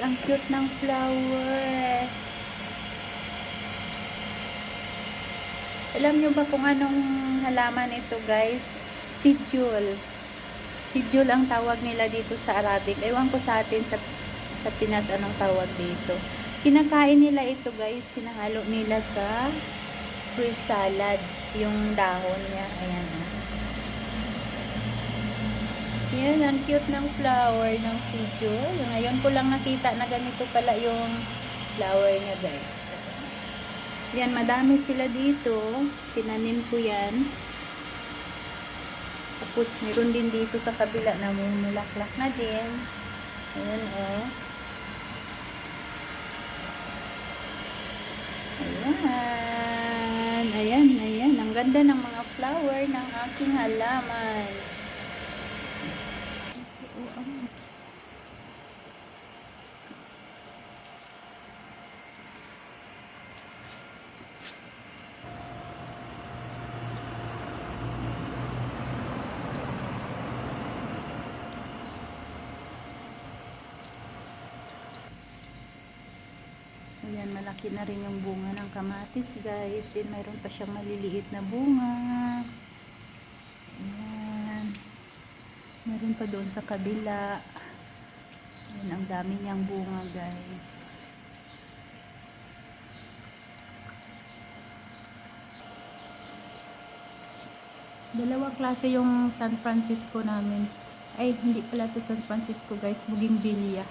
ang cute ng flower. Alam nyo ba kung anong halaman ito guys? Fidjul. Fidjul ang tawag nila dito sa Arabic. Ewan ko sa atin sa, sa Pinas anong tawag dito. Kinakain nila ito guys. Hinahalo nila sa fruit salad. Yung dahon niya. Ayan. Yan, ang cute ng flower ng Fidjul. Ngayon ko lang nakita na ganito pala yung flower niya guys. Yan, madami sila dito. Tinanim ko yan. Tapos, meron din dito sa kabila na mumulaklak na din. Ayan, oh. Ayan. Ayan, ayan. Ang ganda ng mga flower ng aking halaman. Ayan, malaki na rin yung bunga ng kamatis, guys. Then, mayroon pa siyang maliliit na bunga. Ayan. Meron pa doon sa kabila. Ayan, ang dami niyang bunga, guys. Dalawa klase yung San Francisco namin. Ay, hindi pala to San Francisco, guys. Buging Bilya.